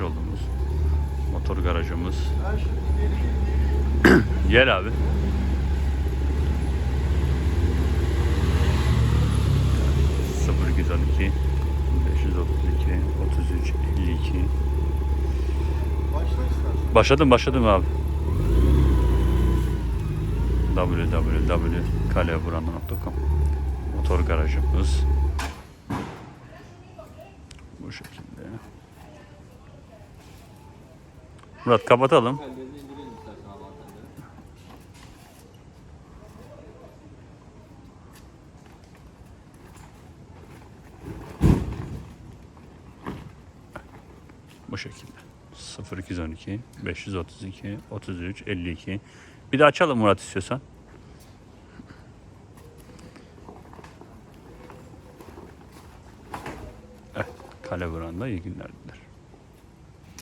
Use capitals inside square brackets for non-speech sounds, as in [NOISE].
olduğumuz motor garajımız. [CLEARS THROAT] Gel abi. Sıfır 212 532 33 52 Başla istersen. Başladım başladım abi. www.kaleburanda.com Motor garajımız bu şekilde. Murat kapatalım. Bu şekilde. 0212 532 33 52. Bir de açalım Murat istiyorsan. Evet, Kale Buran'da iyi günler diler.